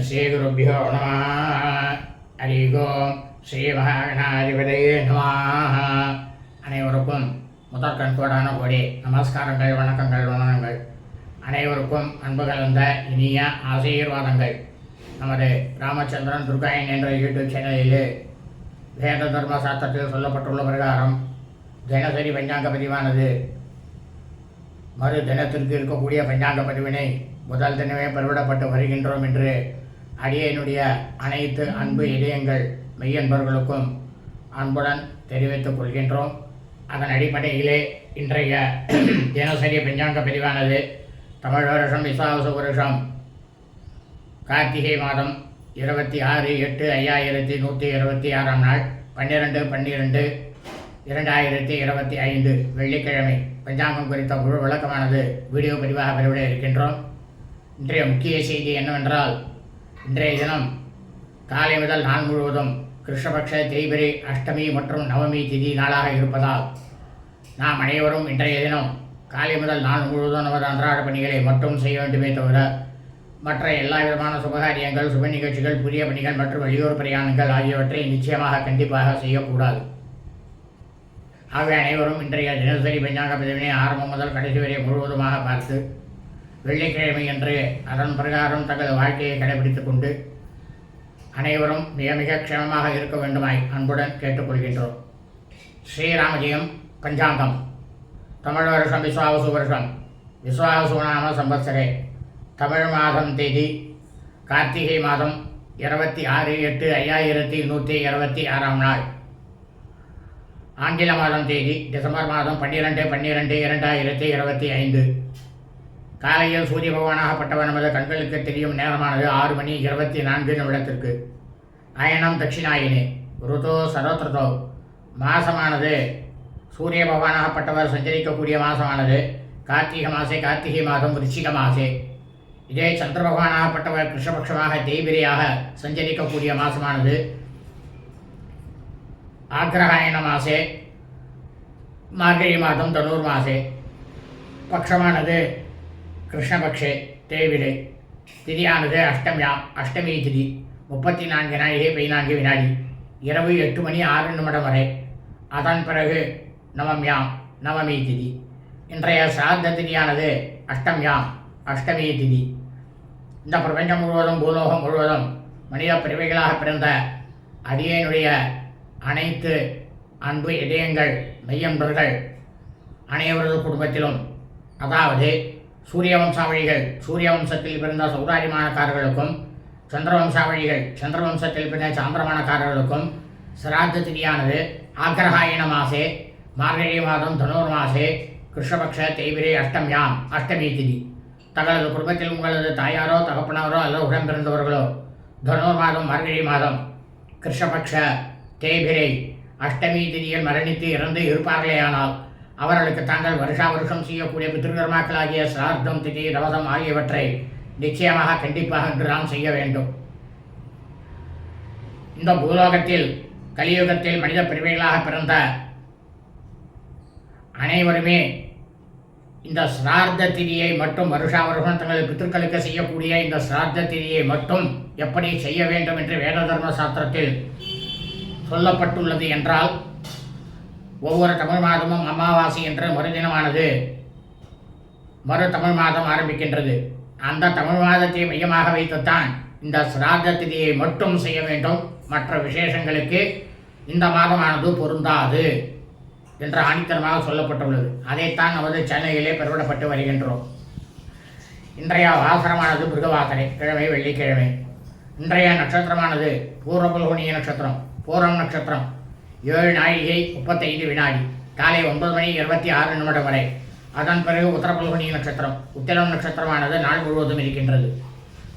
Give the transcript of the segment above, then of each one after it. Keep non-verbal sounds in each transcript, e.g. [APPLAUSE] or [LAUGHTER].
ஸ்ரீகுருப்போ நம ஹரிகோம் ஸ்ரீ மகாகணாதிபதியே நமாக அனைவருக்கும் முதற் கண்கோடான கோடி நமஸ்காரங்கள் வணக்கங்கள் வணக்கங்கள் அனைவருக்கும் அன்பு கலந்த இனிய ஆசீர்வாதங்கள். நமது ராமச்சந்திரன் துர்காயன் என்ற யூடியூப் சேனலில் வேத தர்ம சாஸ்திரத்தில் சொல்லப்பட்டுள்ள பிரகாரம் தினசரி பஞ்சாங்க பதிவானது. மறு தினத்திற்கு இருக்கக்கூடிய பஞ்சாங்க பதிவினை முதல் தினமே பருவிடப்பட்டு வருகின்றோம் என்று அடியனுடைய அனைத்து அன்பு இதயங்கள் மெய்யன்பர்களுக்கும் அன்புடன் தெரிவித்துக் கொள்கின்றோம். அதன் அடிப்படையிலே இன்றைய [CLEARS THROAT] தினசரி பஞ்சாங்க பிரிவானது தமிழ் வருஷம் விசாவச வருஷம் கார்த்திகை மாதம் இருபத்தி ஆறு எட்டு ஐயாயிரத்தி நூற்றி இருபத்தி ஆறாம் நாள் பன்னிரெண்டு பன்னிரெண்டு இரண்டாயிரத்தி இருபத்தி ஐந்து வெள்ளிக்கிழமை. பஞ்சாங்கம் குறித்த முழு விளக்கமானது வீடியோ பதிவாக பெறவிட இருக்கின்றோம். இன்றைய முக்கிய செய்தி என்னவென்றால் இன்றைய தினம் காலை முதல் நாள் முழுவதும் கிருஷ்ணபக்ஷ தேய்பிரி அஷ்டமி மற்றும் நவமி திதி நாளாக இருப்பதால் நாம் அனைவரும் இன்றைய தினம் காலை முதல் நாள் முழுவதும் நமது அன்றாட பணிகளை மட்டும் செய்ய வேண்டுமே தவிர மற்ற எல்லா விதமான சுபகாரியங்கள் சுப நிகழ்ச்சிகள் புதிய பணிகள் மற்றும் வெளியூர் பிரயாணங்கள் ஆகியவற்றை நிச்சயமாக கண்டிப்பாக செய்யக்கூடாது. ஆகவே அனைவரும் இன்றைய தினசரி பஞ்சாங்க பதிவினை ஆரம்பம் முதல் கடைசி வரை முழுவதுமாக பார்த்து வெள்ளிக்கிழமை என்று அதன் பிரகாரம் தங்கள் வாழ்க்கையை கடைபிடித்துக் கொண்டு அனைவரும் மிக மிக க்ஷமமாக இருக்க வேண்டுமாய் அன்புடன் கேட்டுக்கொள்கின்றோம். ஸ்ரீராமஜயம் பஞ்சாங்கம். தமிழ் வருஷம் விஸ்வாவசு வருஷம். விஸ்வாவசு நாம சம்பத்சரே. தமிழ் மாதம் தேதி கார்த்திகை மாதம் இருபத்தி ஆறு எட்டு ஐயாயிரத்தி நூற்றி இருபத்தி ஆறாம் நாள். ஆங்கில மாதம் தேதி டிசம்பர் மாதம் பன்னிரெண்டு பன்னிரெண்டு இரண்டாயிரத்தி இருபத்தி ஐந்து. காலையில் சூரிய பகவானாகப்பட்டவர் நமது கண்களுக்கு தெரியும் நேரமானது ஆறு மணி இருபத்தி நான்கு நிமிடத்திற்கு. அயனம் தட்சிணாயினே ருதோ சரோத்ரதோ. மாசமானது. சூரிய பகவானாகப்பட்டவர் சஞ்சரிக்கக்கூடிய மாசமானது. கார்த்திகை மாசே கார்த்திகை மாதம் ரிச்சிக மாசே. இதே சந்திர பகவானாகப்பட்டவர் கிருஷ்ணபக்ஷமாக தேய்பிரியாக சஞ்சரிக்கக்கூடிய மாசமானது. ஆக்ரஹாயண மாசே. மார்கழி மாதம் தனூர் மாசே. பக்ஷமானது. கிருஷ்ணபக்ஷே தேவிரை திதியானது அஷ்டமியா அஷ்டமி திதி முப்பத்தி நான்கு நாழிகை பதினான்கு வினாடி இரவு எட்டு மணி ஆறு நிமிடம் வரை. அதன் பிறகு நவம்யாம் நவமி திதி. இன்றைய சார்த்த திதியானது அஷ்டம்யாம் அஷ்டமி திதி. இந்த பிரபஞ்சம் முழுவதும் பூலோகம் முழுவதும் மனித பிறவைகளாக பிறந்த அடியனுடைய அனைத்து அன்பு இதயங்கள் மெய்யன்பர்கள் அனைவரது குடும்பத்திலும் அதாவது சூரிய வம்சாவழிகள் சூரிய வம்சத்தில் பிறந்த சௌராரிமானக்காரர்களுக்கும் சந்திர வம்சாவழிகள் சந்திர வம்சத்தில் பிறந்த சாந்திரமானக்காரர்களுக்கும் சிராத்த திதியானது ஆக்ரஹாயண மாசே மார்கழி மாதம் தனூர் மாசே கிருஷ்ணபக்ஷ தேய்பிரை அஷ்டமியாம் அஷ்டமி திதி. தங்களது குடும்பத்தில் உங்களது தாயாரோ தகப்பனாரோ அல்லது உடன் பிறந்தவர்களோ தனூர் மாதம் மார்கழி மாதம் கிருஷ்ணபக்ஷ தேய்பிரை அஷ்டமி திதியில் மரணித்து இறந்து இருப்பார்களேயானால் அவர்களுக்கு தாங்கள் வருஷா வருஷம் செய்யக்கூடிய பித்ருகர்மாக்களாகிய சிரார்த்தம் திதி ரவசம் ஆகியவற்றை நிச்சயமாக கண்டிப்பாக இன்று நாம் செய்ய வேண்டும். இந்த பூலோகத்தில் கலியுகத்தில் மனித பிரிவைகளாக பிறந்த அனைவருமே இந்த சிரார்த்த திதியை மட்டும் வருஷா வருஷம் தங்களது பித்திருக்களுக்கு செய்யக்கூடிய இந்த சிரார்த்த திதியை மட்டும் எப்படி செய்ய வேண்டும் என்று வேத தர்ம சாஸ்திரத்தில் சொல்லப்பட்டுள்ளது என்றால் ஒவ்வொரு தமிழ் மாதமும் அமாவாசை என்ற மறுதினமானது. மறு தமிழ் மாதம் ஆரம்பிக்கின்றது. அந்த தமிழ் மாதத்தை மையமாக வைத்துத்தான் இந்த சிராத்த திதியை மட்டும் செய்ய வேண்டும். மற்ற விசேஷங்களுக்கு இந்த மாதமானது பொருந்தாது என்று ஆணித்தரமாக சொல்லப்பட்டுள்ளது. அதைத்தான் நமது சென்னையிலே பெருவிடப்பட்டு வருகின்றோம். இன்றைய வாசனமானது மிருகவாசனை கிழமை வெள்ளிக்கிழமை. இன்றைய நட்சத்திரமானது பூர்வபல்குனிய நட்சத்திரம் பூரம் நட்சத்திரம். ஏழு நாழிகை முப்பத்தைந்து வினாடி. காலை ஒன்பது மணி இருபத்தி ஆறு நிமிடம் வரை. அதன் பிறகு உத்தரபல்குனி நட்சத்திரம். உத்திரம் நட்சத்திரமானது நாள் முழுவதும் இருக்கின்றது.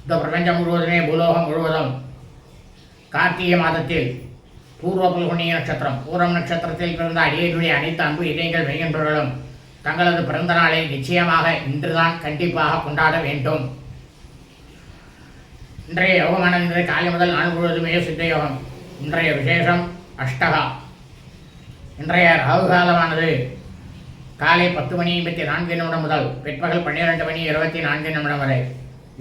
இந்த பிரபஞ்சம் முழுவதுமே பூலோகம் முழுவதும் கார்த்திகை மாதத்தில் பூர்வ புல்குனி நட்சத்திரம். பூரம் நட்சத்திரத்தில் பிறந்த அடியனுடைய அனைத்து அன்பு இதயங்கள் மெய்யன்பர்களும் தங்களது பிறந்த நாளை நிச்சயமாக இன்றுதான் கண்டிப்பாக கொண்டாட வேண்டும். இன்றைய யோகமானது இன்றைய காலை முதல் நாள் முழுவதுமே சித்த யோகம். இன்றைய விசேஷம் அஷ்டகா. இன்றைய ராகுகாலமானது காலை பத்து மணி ஐம்பத்தி நான்கு நிமிடம் முதல் பிற்பகல் பன்னிரெண்டு மணி இருபத்தி நான்கு நிமிடம் வரை.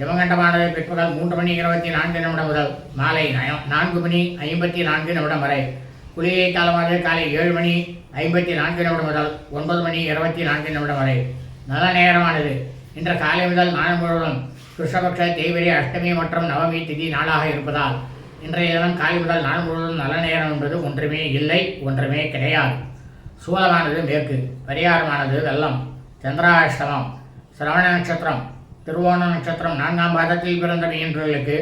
யமகண்டமானது பிற்பகல் மூன்று மணி இருபத்தி நான்கு நிமிடம் முதல் மாலை நான்கு மணி ஐம்பத்தி நான்கு நிமிடம் வரை. குளிகை காலமானது காலை ஏழு மணி ஐம்பத்தி நான்கு நிமிடம் முதல் ஒன்பது மணி இருபத்தி நான்கு நிமிடம் வரை. நல்ல நேரமானது. இன்று காலை முதல் நாள் முழுவதும் கிருஷ்ணபக்ஷ தேவரி அஷ்டமி மற்றும் நவமி திதி நாளாக இருப்பதால் இன்றைய தினம் காய் முதல் நாள் முழுவதும் நல்ல நேரம் என்பது ஒன்றுமே இல்லை ஒன்றுமே கிடையாது. சூலமானது மேற்கு பரிகாரமானது வெள்ளம் சந்திராஷ்டமம் சிரவண நட்சத்திரம் திருவோண நட்சத்திரம் நான்காம் பாதத்தில் பிறந்த மீன்களுக்கு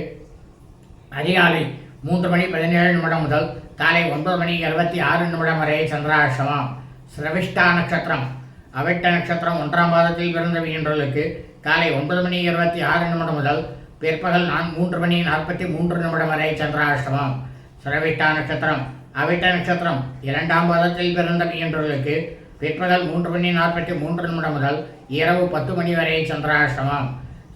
அதிகாலை மூன்று மணி பதினேழு நிமிடம் முதல் காலை ஒன்பது மணி இருபத்தி ஆறு நிமிடம் வரை சந்திராஷ்டமம். சிரவிஷ்டா நட்சத்திரம் அவிட்ட நட்சத்திரம் ஒன்றாம் பாதத்தில் பிறந்த மீன்களுக்கு காலை ஒன்பது மணி இருபத்தி ஆறு நிமிடம் முதல் பிற்பகல் நான் மூன்று மணி நாற்பத்தி மூன்று நிமிடம் வரை சந்திராஷ்டமம். சுரவிட்டா நட்சத்திரம் அவிட்ட நட்சத்திரம் இரண்டாம் பாதத்தில் பிறந்த மீன்பர்களுக்கு பிற்பகல் மூன்று மணி நாற்பத்தி மூன்று நிமிடம் முதல் இரவு பத்து மணி வரை சந்திராஷ்டமம்.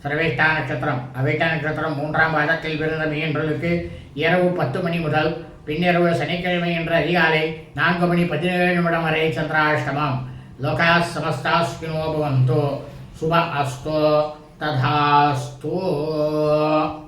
சிரவேஷ்டா நட்சத்திரம் அவிட்ட நட்சத்திரம் மூன்றாம் பாதத்தில் பிறந்த மீன்பர்களுக்கு இரவு பத்து மணி முதல் பின்னிரவு சனிக்கிழமை என்ற அதிகாலை நான்கு மணி பதினேழு நிமிடம் வரை சந்திராஷ்டமம். லோகா சமஸ்தாஸ்கினோபவந்தோ சுப அஸ்தோ. 但他多。